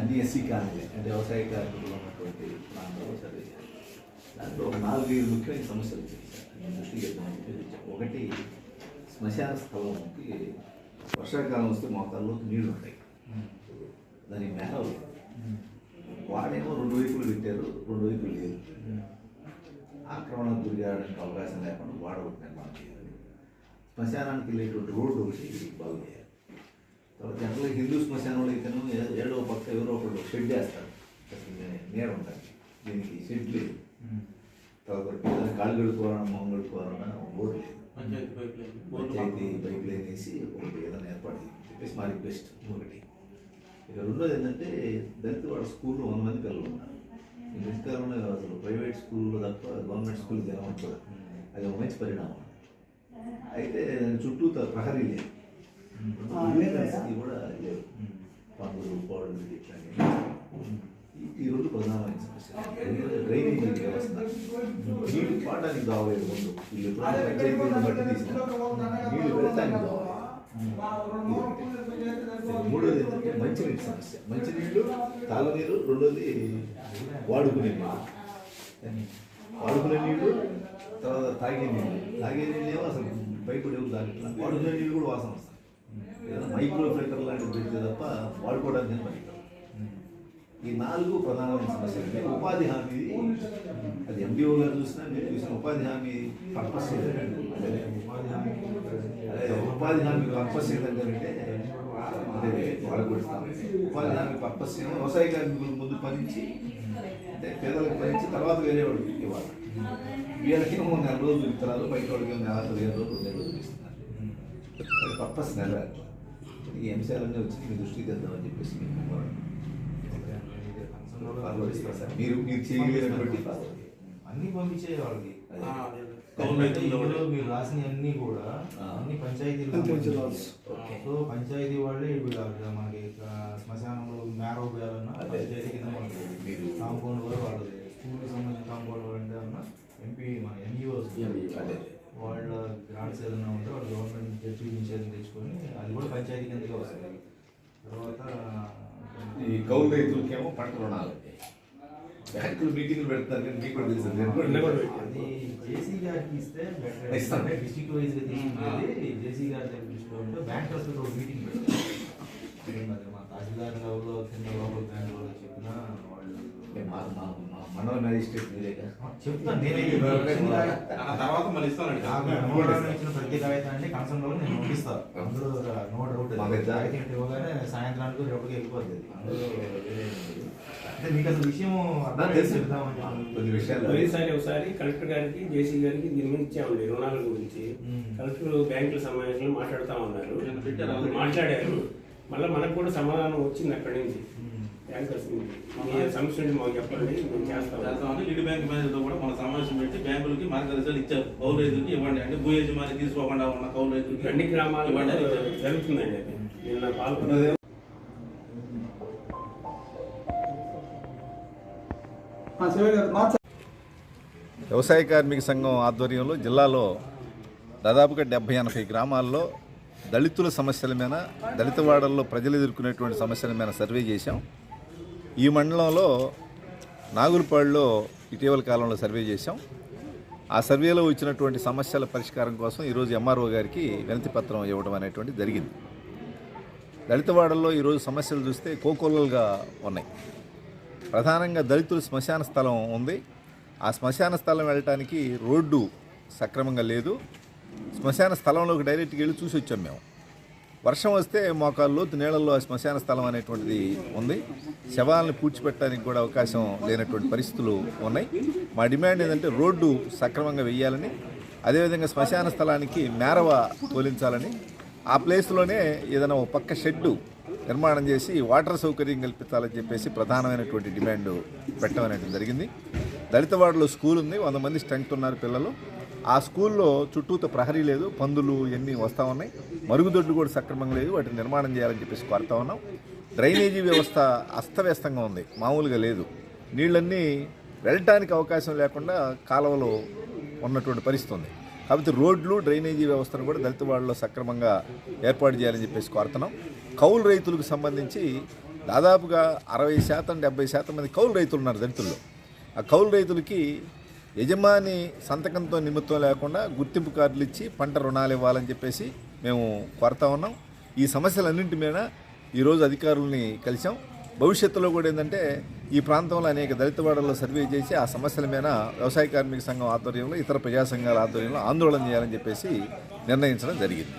అన్ని SC colony అంటే వ్యవసాయ కార్మికులు ఉన్నటువంటి ప్రాంతంలో సర్వే చేయాలి దాంట్లో ఒక నాలుగైదు ముఖ్యమైన సమస్యలు వచ్చాయి నేను దృష్టికి ఒకటి శ్మశాన స్థలంకి వర్షాకాలం వస్తే మోకాల్లో నీళ్ళు ఉంటాయి. దానికి మేనవ వాడేమో రెండు వైపులు పెట్టారు రెండు వైపులు లేదు. ఆక్రమణకు గురి కావడానికి అవకాశం లేకుండా వాడ ఒకటి నిర్మాణం చేయాలి. శ్మశానానికి వెళ్ళేటువంటి రోడ్డు ఒకటి బాగు చేయాలి తర్వాత జనరల్గా హిందూ శ్మశానంలో ఏ- ఏడో పక్క ఎవరో ఒకళ్ళు షెడ్ వేస్తారు. అసలు నే- నీడ ఉంటుంది. దీనికి షెడ్ లేదు. తర్వాత ఏదైనా కాళ్ళు కడుక్కోవాలన్నా మొహం కడుక్కోవాలన్నా బోర్డు లేదు. Panchayat pipeline. వేసి ఒకటి ఏదైనా ఏర్పాటు చెప్పేసి మా రిక్వెస్ట్ ఒకటి ఇక రెండోది ఏంటంటే దళిత వాళ్ళ స్కూల్లో వంద మంది పిల్లలు ఉన్నారు. ఈ మధ్యకాలంలో అసలు ప్రైవేట్ స్కూల్లో తప్ప గవర్నమెంట్ స్కూల్ జనం ఉంటుంది అది ఒక మంచి పరిణామం. అయితే చుట్టూ ప్రహరీ లేదు. కూడా పందులు రెండు ప్రధానమైన సమస్య డ్రైనేజీ వ్యవస్థ నీళ్ళు పాడడానికి కావాలి ముందు. వీళ్ళు బట్టి తీసిన నీళ్ళు వెళ్ళటానికి కావాలి మూడోది ఏంటంటే మంచినీటి సమస్య. మంచినీళ్ళు తాగునీరు రెండోది వాడుకునే నీళ్ళు. వాడుకునే నీళ్ళు తర్వాత తాగే నీళ్ళు. తాగే నీళ్ళు ఏమో అసలు పైపు లేవు తాగట్లా. వాడుకునే నీళ్ళు కూడా వాసన వస్తాయి ఏదైనా మైక్రో ఫిల్టర్ లాంటివి పెడితే తప్ప వాడుకోవడానికి పనికి రావు. ఈ నాలుగు ప్రధానమైన సమస్యలు. ఉపాధి హామీ అది ఎండిఓ గారు చూసినా మీరు చూసిన ఉపాధి హామీ పర్పస్ ఏంటంటే ఉపాధి హామీ పర్పస్ ఏంటంటే అదే వాళ్ళకు ఉపాధి హామీ పర్పస్ ఏమో వ్యవసాయ కార్మికులు ముందు పనించి అంటే పేదలకు పనించి తర్వాత వేరే వాడికి ఇవ్వాలి. వీళ్ళకి ఏమో నెల రోజులు ఇస్తున్నారు బయట వాళ్ళకి నెల పదిహేను రోజులు నెల రోజులు ఇస్తున్నారు అది పర్పస్ నెరవేర్చాలి ఈ అంశాలన్నీ వచ్చి మీ దృష్టికి తెద్దామని చెప్పేసి మీకు కోరడం. ఫార్వర్డ్ ఇస్తాను సార్ మీరు మీరు చేయగలిగినటువంటి. అన్ని పంపించే వాళ్ళకి. మీరు రాసిన అన్ని కూడా. అన్ని ఓకే. సో పంచాయతీ వాళ్ళే ఇప్పుడు మనకి శ్మశానంలో మేరో వేయాలన్నా అదే. పంచాయతీ కింద మనకి మీరు- కాంపౌండ్ వాళ్ళు వాళ్ళది స్కూల్కి సంబంధించిన కాంపౌండ్ వాళ్ళు అంటే అన్న ఎంపీ మన ఎంఈఓస్ అదే. వాళ్ళ గ్రాంట్స్ ఏదైనా ఉంటే వాళ్ళు గవర్నమెంట్ జడ్జి నుంచి ఏదైనా తెచ్చుకొని అది కూడా పంచాయతీ కిందకే వస్తుంది. తర్వాత ఈ కౌలు రైతులకేమో పంట రుణాలు. బ్యాంకులు మీటింగ్లు పెడతారు కానీ మీకు కూడా తెలుసు. అది జేసీ గారికి ఇస్తే బెటర్. డిస్ట్రిక్ట్ వైజ్ తీసుకునేది జేసీ గారి దగ్గర తీసుకుంటే బ్యాంకర్స్ ఒక మీటింగ్ పెడతారు మా తహసీల్దార్ లెవెల్లో కింద లోకల్ బ్యాంక్ వాళ్ళు చెప్పినా వాళ్ళు అంటే మ్యాజిస్ట్రేట్ మీరేగా చెప్తాను. నేనే తర్వాత మళ్ళీ ఇస్తానండి. నాకు ఇవ్వడానికి ఇచ్చిన ప్రతి కాగితాన్ని కన్సర్న్లో నేను పంపిస్తాను అందులో నో డౌట్ మాకు అయితే- కాగితం ఇవ్వగానే సాయంత్రానికి రేపటికి వెళ్ళిపోతుంది. అంటే మీకు అసలు విషయం అర్థం తెలుసు. కొన్ని విషయాలు పోయినసారి ఒకసారి కలెక్టర్ గారికి జేసీ గారికి దీని మీద ఇచ్చామండి రుణాల గురించి. కలెక్టర్ బ్యాంకుల సమావేశంలో మాట్లాడుతా ఉన్నారు. మాట్లాడారు. మళ్ళీ మనకు కూడా సమాధానం వచ్చింది అక్కడి నుంచి. బ్యాంకర్స్ నుంచి మీ సమస్య నుంచి మాకు చెప్పండి మేము చేస్తాం చేస్తామని లీడ్ బ్యాంక్ మేనేజర్తో కూడా మన సమావేశం పెట్టి బ్యాంకులకి మార్గదర్శకాలు ఇచ్చారు. కౌలు రైతులకి ఇవ్వండి. అంటే భూ యజమాని తీసుకోకుండా ఉన్న కౌలు రైతులకి అన్ని గ్రామాల్లో ఇవ్వండి అని ఇచ్చారు. జరుగుతుందండి అది నిన్న పాల్గొన్న వ్యవసాయ కార్మిక సంఘం ఆధ్వర్యంలో జిల్లాలో దాదాపుగా డెబ్బై ఎనభై గ్రామాల్లో దళితుల సమస్యల మీద దళిత వాడల్లో ప్రజలు ఎదుర్కొనేటువంటి సమస్యల మీద సర్వే చేశాం. ఈ మండలంలో నాగులపాడులో ఇటీవల కాలంలో సర్వే చేశాం. ఆ సర్వేలో వచ్చినటువంటి సమస్యల పరిష్కారం కోసం ఈరోజు ఎంఆర్ఓ గారికి వినతి పత్రం ఇవ్వడం అనేటువంటి జరిగింది. దళితవాడల్లో ఈరోజు సమస్యలు చూస్తే కోకొల్లలుగా ఉన్నాయి. ప్రధానంగా దళితులు శ్మశాన స్థలం ఉంది. ఆ శ్మశాన స్థలం వెళ్ళటానికి రోడ్డు సక్రమంగా లేదు. శ్మశాన స్థలంలోకి డైరెక్ట్గా వెళ్ళి చూసి వచ్చాం మేము. వర్షం వస్తే మోకాళ్ళు లోతు నీళ్ళల్లో శ్మశాన స్థలం అనేటువంటిది ఉంది. శవాలను పూడ్చిపెట్టడానికి కూడా అవకాశం లేనటువంటి పరిస్థితులు ఉన్నాయి. మా డిమాండ్ ఏంటంటే రోడ్డు సక్రమంగా వెయ్యాలని అదేవిధంగా శ్మశాన స్థలానికి మేరవ తోలించాలని ఆ ప్లేస్లోనే ఏదైనా ఒక పక్క షెడ్డు నిర్మాణం చేసి వాటర్ సౌకర్యం కల్పించాలని చెప్పేసి ప్రధానమైనటువంటి డిమాండ్ పెట్టడం అనేది జరిగింది. దళితవాడలో స్కూల్ ఉంది వంద మంది స్ట్రెంగ్త్ ఉన్నారు పిల్లలు. ఆ స్కూల్లో చుట్టూతో ప్రహరీ లేదు పందులు ఇవన్నీ వస్తూ ఉన్నాయి మరుగుదొడ్లు కూడా సక్రమంగా లేదు వాటిని నిర్మాణం చేయాలని చెప్పేసి కోరుతా ఉన్నాం. డ్రైనేజీ వ్యవస్థ అస్తవ్యస్తంగా ఉంది మామూలుగా లేదు. నీళ్ళన్నీ వెళ్ళటానికి అవకాశం లేకుండా కాలువలో ఉన్నటువంటి పరిస్థితి ఉంది. కాబట్టి రోడ్లు డ్రైనేజీ వ్యవస్థను కూడా దళిత వాళ్ళలో సక్రమంగా ఏర్పాటు చేయాలని చెప్పేసి కోరుతున్నాం. కౌలు రైతులకు సంబంధించి దాదాపుగా అరవై శాతం డెబ్బై శాతం మంది కౌలు రైతులు ఉన్నారు దళితుల్లో. ఆ కౌలు రైతులకి యజమాని సంతకంతో నిమిత్తం లేకుండా గుర్తింపు కార్డులు ఇచ్చి పంట రుణాలు ఇవ్వాలని చెప్పేసి మేము కోరుతా ఉన్నాం. ఈ సమస్యలన్నింటి మీద ఈరోజు అధికారుల్ని కలిసాం భవిష్యత్తులో కూడా ఏంటంటే ఈ ప్రాంతంలో అనేక దళితవాడల్లో సర్వే చేసి ఆ సమస్యల మీద వ్యవసాయ కార్మిక సంఘం ఆధ్వర్యంలో ఇతర ప్రజా సంఘాల ఆధ్వర్యంలో ఆందోళన చేయాలని చెప్పేసి నిర్ణయించడం జరిగింది.